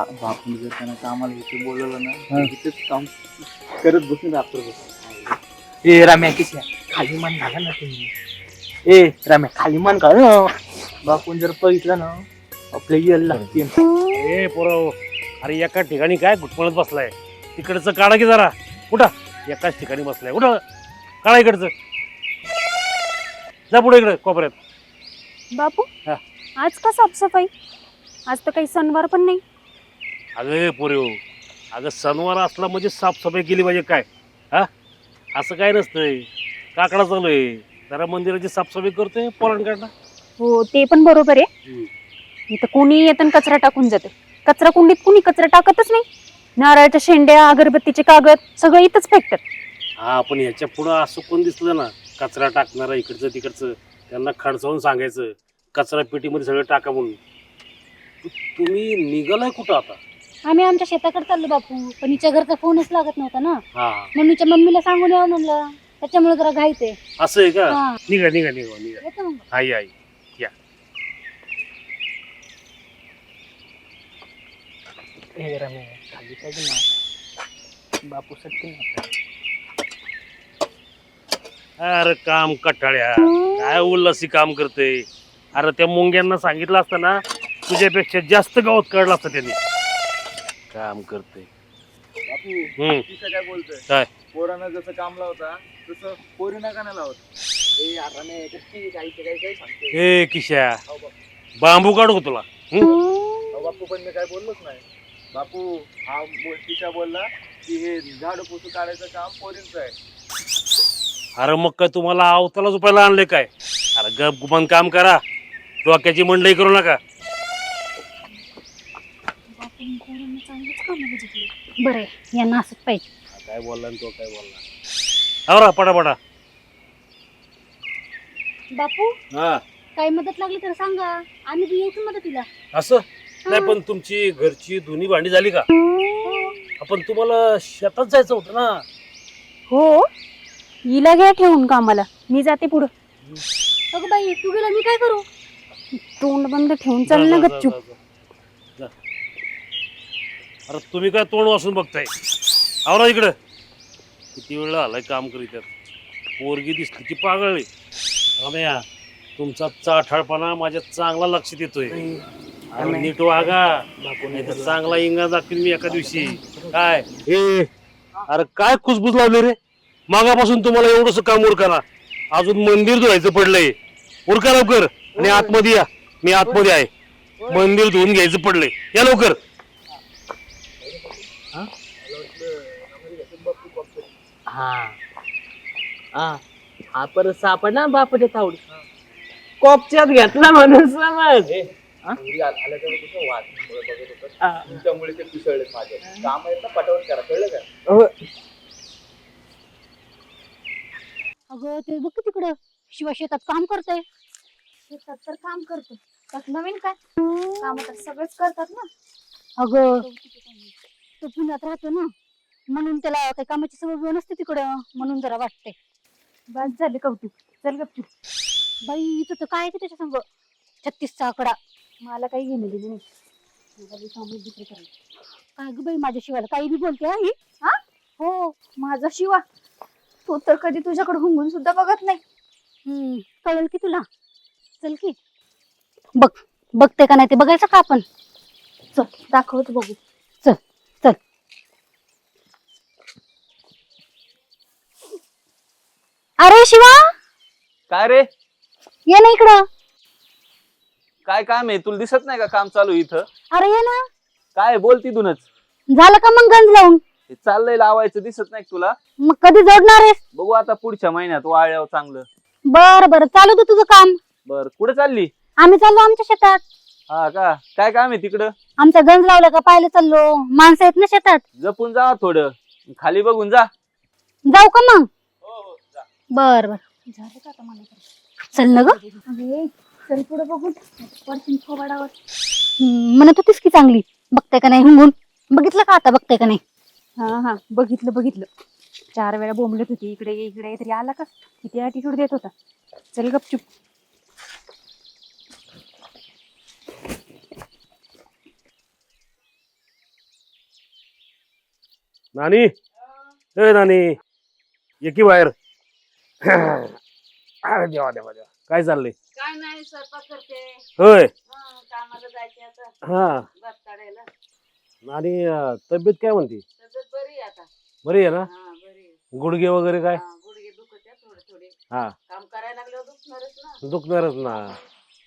बा बापून जर त्यांना कामाला इथे बोलवलं. ना तिथेच काम करत बसून रात्र ए रम्या किती खाली मान घाला ना तुम्ही. ए रम्या खाली मान घाल ना. बापून जर बघितलं ना आपल्या येल लागते ए पोरं अरे एका ठिकाणी काय घुटमळत बसलाय? तिकडचं काढा की जरा. कुठं? एकाच ठिकाणी बसलाय. कुठं? काढा इकडचं. जा पुढे इकडे कोपऱ्यात. बापू हा. आज का साफसफाई? आज तर काही सणवार पण नाही. अगं पोरे हो अगं सणवार असला म्हणजे साफसफाई केली पाहिजे काय? हा? असं काय नसतंय. काकडा चालू आहे. जरा मंदिराची साफसफाई करतोय पोरांकडनं हो ते पण बरोबर आहे. इथं कोणी येतं आणि कचरा टाकून जाते. कचरा कुंडीत कुणी कचरा टाकतच नाही. नारळाच्या शेंड्या अगरबत्तीचे कागद सगळं इथंच फेकतात. हा पण ह्याच्या पुढं असं कोण दिसलं ना कचरा टाकणारा इकडचं तिकडचं त्यांना खडसावून सांगायचं कचरा पेटीमध्ये सगळं टाका म्हणून. तु- तुम्ही निघालाय कुठं आता? आम्ही आमच्या शेताकडे चाललो बापू. पण हिच्या घरचा फोनच लागत नव्हता ना. हा. म्हणून हिच्या मम्मीला सांगून यावं म्हणलं. त्याच्यामुळे जरा घाईत आहे असं आहे का? हा. निघा निघा निघा निघा. येतो मग. आई आई. खाली ना बापू सत्य अरे काम कटाळ्या. काय उल्हासी काम करते अरे त्या मुंग्यांना सांगितलं असतं ना तुझ्यापेक्षा जास्त गावात कळलं असतं त्यांनी. काम करते बापू हम्म. काय बोलतोय? काय? पोरानं जसं काम लावता तसं पोरीना का नाही लावत. ए कशी काही काही काही सांगते? ए किशा. बांबू काढू का तुला? अहो, बापू पण मी काय बोललोच नाही. बापू हा बोल- तिच्या बोलला की हे झाड पोसू काढायचं काम पोरींचं आहे. अरे मग काय तुम्हाला आवताला झोपायला आणले काय? अरे गप गुमान काम करा. डोक्याची मंडई करू नका बापूंनी पोरांना चांगलंच कामाला घेतलं. बरं आहे. यांना असंच पाहिजे. काय बोलला आणि तो काय बोलला? आवरा पटापटा. बापू हा. काही मदत लागली तर सांगा. आम्ही बी यायचं मदतीला. असं? नाही पण तुमची घरची धुनी भांडी झाली का? आपण तुम्हाला शेतात जायचं होतं ना. हो. हिला घ्या ठेवून कामाला. मी जाते पुढं. अगं बाई तू गेला मी काय करू? तोंड बंद ठेवून चाल ना जा, जा, गपचूप. जा, जा. जा. अरे तुम्ही काय तोंड वासून बघताय? आवरा इकडं. किती वेळ आलाय काम करीत पोरगी दिसली की पागळली. रम्या तुमचा चाठाळपणा माझ्या चांगला लक्षात येतोय. अरे नीट वागा. नाही तर चांगला इंगा दाखवीन मी एका दिवशी. काय? ए अरे काय कुसबुस लावले रे? मागापासून तुम्हाला एवढंस काम उरकाना. अजून मंदिर धुवायचं पडलंय. उरका लवकर. आणि आतमध्ये या. मी आतमध्ये आहे. मंदिर धुवून घ्यायचं पडलंय. या लवकर. हा. हा हा परत सापडला बापूच्या तावडी कोपच्यात घेतला म्हणून समज. पोरी आल्या तेव्हा कसं वाद थोडं बघत होतं. हा. तुमच्यामुळे ते पिसळले माझे. काम आहेत ना पटावून करा. कळलं का? हो. अगं ते बघ की तिकडं. शिवा शेतात काम करतोय. शेतात तर काम करतो त्यात नवीन काय? काम तर सगळेच करतात ना. अगं तो पुण्यात राहतो ना. म्हणून त्याला काही कामाची सवय नसते तिकडं म्हणून जरा वाटते बस झाले कौतुक. चल गपचूप. बाई इथं तर काय आहे की त्याच्या संग? छत्तीसचा आकडा. मला काही घेणं दिली नाही. मला बी कामं दुसरं करायचं. काय ग बाई माझ्या शिवाला काही बी बोलते हा ही? हो? माझा शिवा. तो तर कधी तुझ्याकडे हुंगून सुद्धा बघत नाही. हम्म कळेल की तुला. चल की. बघ बघते का नाही ते बघायचं का आपण? चल दाखवत बघू चल चल अरे शिवा! काय रे? ये ना इकडं. काय काम आहे? तुला दिसत नाही का काम चालू आहे इथं? अरे ये ना. काय बोल तिथूनच. झालं का मग गंज लावून? हे चाललंय लावायचं दिसत नाही का तुला? मग कधी जोडणार आहेस? बघू आता पुढच्या महिन्यात वाळल्यावर चांगलं. बर बर. चालू दे तुझं काम. बर. कुठे चालली? आम्ही चाललो आमच्या शेतात. हा का? काय काम आहे तिकडं? आमचा गंज लावला का पाहायला चाललो. माणसं आहेत ना शेतात. जपून जा थोडं. खाली बघून जा. जाऊ का मग? बर बर. झालं का आता मला? चल ना ग. अरे चल पुढे बघू पडशील थोबाडावर हम्म, म्हणत होतीस की चांगली. बघते का नाही हुंगून? बघितलं का आता? बघते का नाही? हा हा. बघितलं बघितलं. चार वेळा बोंबलत होती. इकडे ये, इकडे. ये, तरी आला का? किती ॲटिट्यूड देत होता? चल गपचूप. नानी. ए नानी. ये की बाहेर? अरे देवा देवा देवा. काय चाललंय? काय नाही स्वयंपाक करते. होय. हं, कामाला जायचे आता. हा. भात काढायला. आणि अं, तब्येत काय म्हणते? तब्येत बरी आहे आता. बरी आहे ना? हा बरी आहे. गुडघे वगैरे काय? हा, गुडघे दुखत आहे थोडे थोडे हा. काम करायला लागल्यावर दुखणारच ना. दुखणारच ना.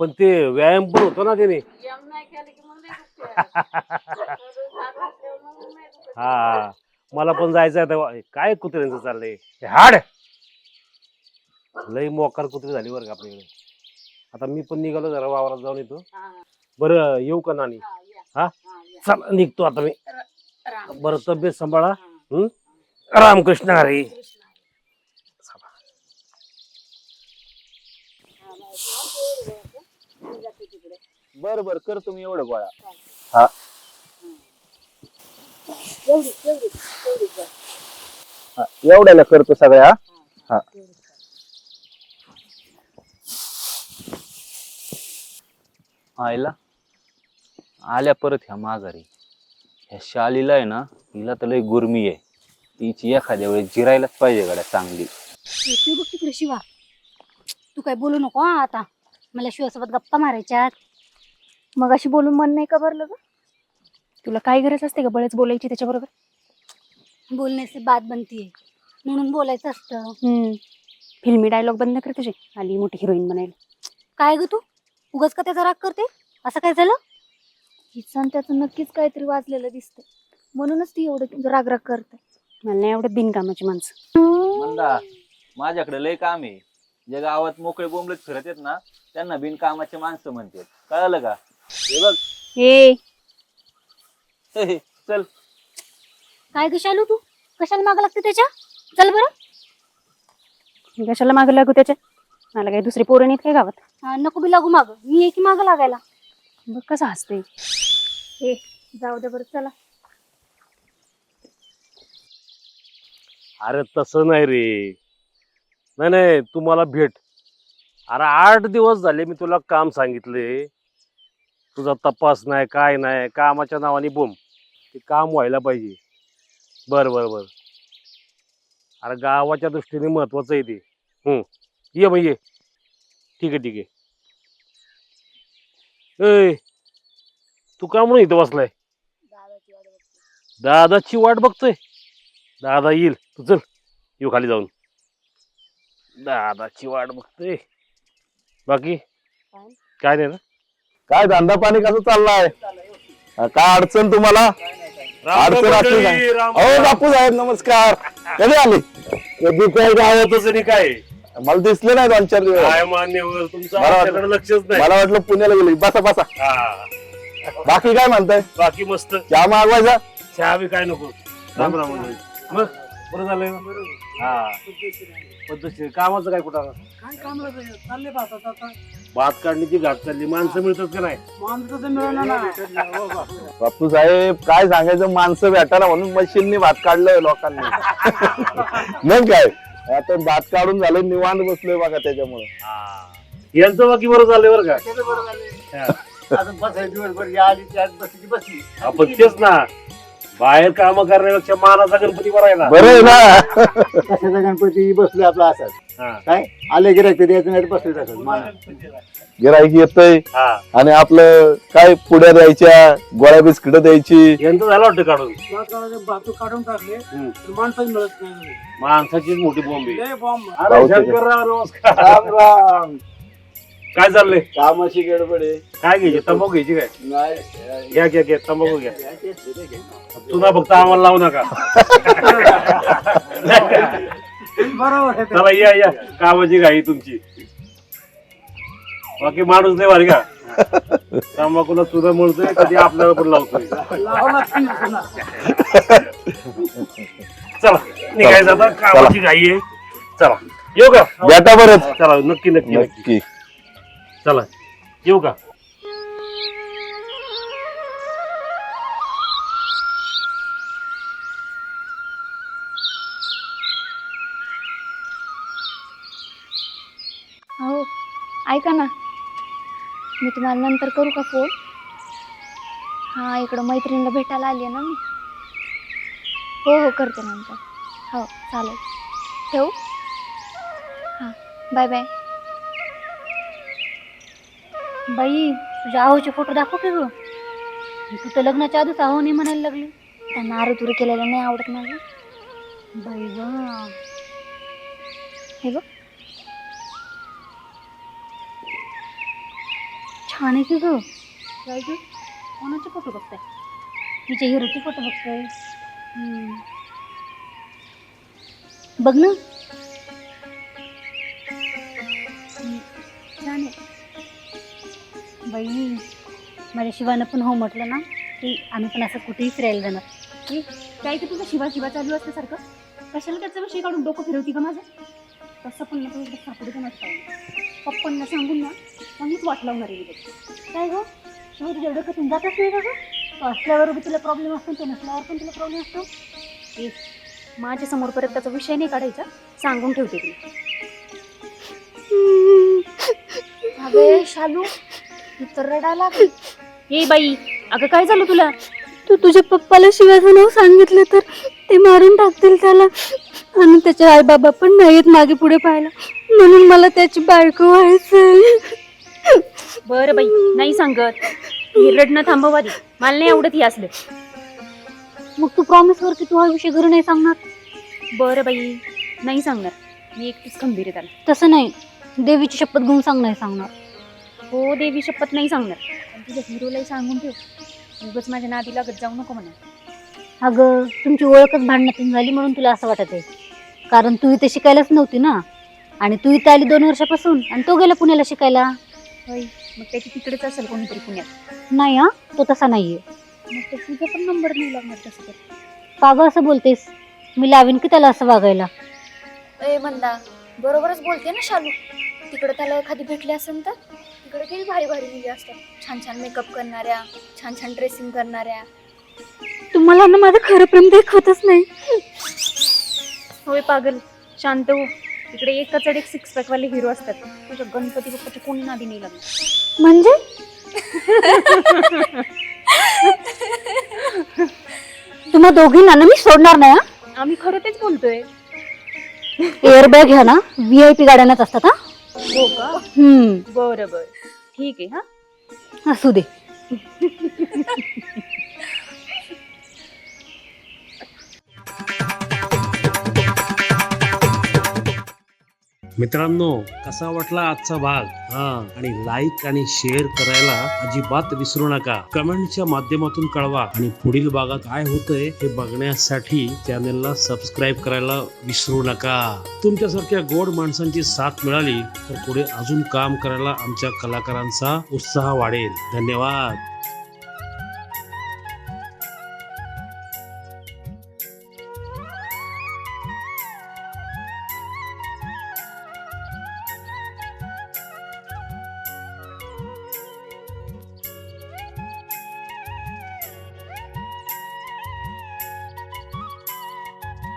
पण ते व्यायाम पण होतो ना त्याने. यम नाही केलं की मग नाही दुखते थोडं साथ असल्यावर मग नाही दुखत. हा. मला पण जायचं आहे तेव्हा काय कुत्र्यांचं चाललंय? हे हाड! लई मोकार कुत्री झाली बरं का आपल्याकडे. आता मी पण निघालो जरा वावरात जाऊन येतो हा, हा, बरं येऊ का नानी? हा. हा? हा. चला निघतो आता मी. बरं तब्येत सांभाळा. हा. रामकृष्ण हरी. हा. बर बर कर तुम्ही एवढं गोळा. बस. हा, एवढ्याला करतो सगळ्या हा. आईला? आल्या परत ह्या माघारी. ह्या शालीला आहे ना हिला तर लय गुरमी आहे. तिची एखाद्या वेळेस जिरायलाच पाहिजे गाड्या चांगली. तू बघ तिकडे शिवा. तू काय बोलू नको हा आता. मला शिवासोबत गप्पा मारायच्यात. मग अशी बोलून मन नाही का भरलं ग? तुला काय गरज असते का बळेच बोलायची त्याच्याबरोबर? बोलण्याची बात बनतीये. म्हणून बोलायचं असतं. फिल्मी डायलॉग बंद कर तुझे. आली मोठी हिरोईन बनायला. काय ग तू? उगाच का त्याचा राग करते? असं काय झालं? हिचं आणि त्याचं नक्कीच काहीतरी वाजलेलं दिसतंय. म्हणूनच ती एवढं राग राग करते. मला नाही आवडत बिनकामाची माणसं. मंदा माझ्याकडे लय काम आहे. जे गावात मोकळे बोंबलत फिरत आहेत ना त्यांना बिनकामाचे माणसं म्हणतात. कळालं का? हे बघ. ए. हे, हे, चल. काय ग शालू तू? कशाला माग लागते त्याच्या? चल बरं. कशाला मागं लागू त्याच्या? मला काही दुसरी पोरं नाहीत काय गावात? हा, नको बी लागू माग. मी आहे की माग लागायला? बघ कसं हसते ए जाऊ दे बरं चला. अरे तसं नाही रे. नाही नाही तू मला भेट. अरे आठ दिवस झाले मी तुला काम सांगितले. तुझा तपास नाही काय नाही कामाच्या नावाने बोम ते काम व्हायला पाहिजे. बर बर बर. अरे गावाच्या दृष्टीने महत्वाचं आहे ते. हम्म ये मग ये. ठीक आहे ठीक आहे. ए तू का म्हणून इथं बसलाय? दादाची वाट बघतोय. दादा येईल. तू चल येऊ खाली जाऊन. दादाची वाट बघतोय. बाकी? काय? नाही ना? काय धंदा पाणी कसं चाललाय? हा, काय अडचण तुम्हाला? अडचण असली काय? अहो बापू साहेब नमस्कार. कधी आले? कधी काय गावातच आणि काय? मला दिसले नाही दोन चार दिवस. काय मान्यवर तुमचं मला वाटलं- आमच्याकडे लक्षच नाही. मला वाटलं पुण्याला गेली. बसा बसा. हा. बाकी काय म्हणताय? बाकी मस्त. चहा मागवायचा? चहा बी काय नको. राम राम मंडळी. मग? बरं झालंय. ना? हा. पद्धतशीर. कामाचं काय कुठं? काय काम चालले आता भात काढण्याची घाट चालली. माणसं मिळतात का नाही? माणसं तर मिळणार ना बापू साहेब काय सांगायचं? माणसं भेटायला म्हणून मशीननी भात काढलं लोकांनी. मग काय? आता भात काढून झालं निवांत बसलोय बघा त्याच्यामुळे. हा. यांचं बाकी बरं झालंय बरं का? अजून दिवसभर या आली बसली बसली. आपण तेच ना. बाहेर काम करण्यापेक्षा मानाचा गणपती बरा आहे ना. बरं आहे ना. कशाचा गणपती? बसले आपला असाच. काय? आले गिरायक तरी याचं नाही बसले तसंच गिराईक येतय. हा. आणि आपलं काय पुड्या द्यायच्या गोळ्या बिस्किट द्यायची? यांचं झालं वाटतं काढून. काढून टाकले हम्म. तर माणसंच मिळत नाही. माणसाचीच मोठी बॉम्बे लय बॉम्ब अरे शंकरराव नमस्कार. राम राम. काय चाललंय? कामाची गडबड आहे. काय घ्यायची? तंबाखू घ्यायची काय? नाही. घ्या घ्या घ्या. तंबाखू घ्या. तुला फक्त आम्हाला लावू नका. बरोबर आहे चला या या. कामाची घाई तुमची. बाकी माणूस नाही भारी का? तंबाखूला सुद्धा मिळतोय कधी आपल्याला पण लावतोय. चला निघायचं आता. कामाची घाई आहे. चला येऊ का? बेटा बरं चला नक्की नक्की नक्की. नक्की. चला येऊ का? ऐका ना. मी तुम्हाला नंतर करू का फोन? हां इकडं मैत्रिणीला भेटायला आली आहे ना मी. हो हो करते नंतर. हो चालेल. ठेवू? हां बाय बाय. बाई तुझ्या आहोचे फोटो दाखव की गं. तू तर लग्नाच्या आधीच आहो नाही म्हणायला लागली. त्यांना आरू तुरू केलेलं नाही आवडत मला बाई हे बघ. छान आहे की ग? काय ग कोणाचे फोटो बघताय? तिच्या हिरोचे फोटो बघताय. बघ ना. छान आहे. बाई माझ्या शिवानं पण हो म्हटलं ना की आम्ही पण असं कुठेही फिरायला जाणार. ए, काय की तुझं शिवा शिवा चालू असते सारखं कशाला त्याचा विषय काढून डोकं फिरवती का माझं? तसं पण नको सापडे पण असतं पप्पांना सांगून ना चांगलीच वाट लावणार आहे मी. काय गं? शिवाय तुझ्या डोक्यातून जातच नाही का गं? तो असल्यावर बी तुला प्रॉब्लेम असतो ते नसल्यावर पण तुला प्रॉब्लेम असतो. ए, माझ्यासमोर परत त्याचा विषय नाही काढायचा. सांगून ठेवते तुला. अगं शालू तू तर रडायला लागली. ए बाई अगं काय झालं तुला? तू तुझ्या पप्पाला शिवाचं नाव सांगितलं तर ते मारून टाकतील त्याला. आणि त्याचे आई बाबा पण नाहीत मागे पुढे पाहायला. म्हणून मला त्याची बायको व्हायचंय. बरं बाई नाही सांगत. हे रडणं थांबव आधी मला नाही आवडत हे असलं. मग तू प्रॉमिस कर की तू हा विषय घरी नाही सांगणार? बरं बाई नाही सांगणार. मी एकटीच खंबीर आहे त्याला. तसं नाही. देवीची शपथ घेऊन सांग नाही सांगणार. हो देवी शपथ नाही सांगणार. पण तुझ्या हिरोलाही सांगून ठेव. उगाच माझ्या नादी लागत जाऊ नको म्हणा. अगं तुमची ओळखच भांडणातून झाली म्हणून तुला असं वाटत आहे कारण तू इथे शिकायलाच नव्हती ना. आणि तू इथे आली दोन वर्षापासून आणि तो गेला पुण्याला शिकायला? होय मग त्याची तिकडेच असेल कोणीतरी पुण्यात. नाही हा? तो तसा नाहीये. मग तुझा पण नंबर नाही लागणार तसं तर. असं बोलतेस? मी लावीन की त्याला असं वागायला? ए मंदा बरोबरच बोलते ना शालू. तिकडे त्याला एखादी भेटली असेल तर तिकडे किती भारी भारी मुली असतात. छान छान मेकअप करणाऱ्या छान छान ड्रेसिंग करणाऱ्या. तुम्हाला ना माझं खरं प्रेम दाखवतच नाही. होय पागल. शांत हो. तिकडे एकाच एक सिक्स पॅक वाले हिरो असतात. तुझ्या गणपती बाप्पाच्या कोणी नादी नाही लागणार म्हणजे? तुम्हा दोघींना ना मी सोडणार नाही आम्ही खरं तेच बोलतोय. एअरबॅग घ्या ना व्ही आय पी गाड्यांनाच असतात हा? हो का? हम्म. बरं बरं. ठीक आहे हा असू दे. मित्रांनो कसा वाटला आजचा भाग? हा आणि लाईक आणि शेअर करायला अजिबात विसरू नका. कमेंटच्या माध्यमातून कळवा. आणि पुढील भागात काय होतंय हे बघण्यासाठी चॅनेलला सबस्क्राईब करायला विसरू नका. तुमच्यासारख्या गोड माणसांची साथ मिळाली तर पुढे अजून काम करायला आमच्या कलाकारांचा उत्साह वाढेल. धन्यवाद.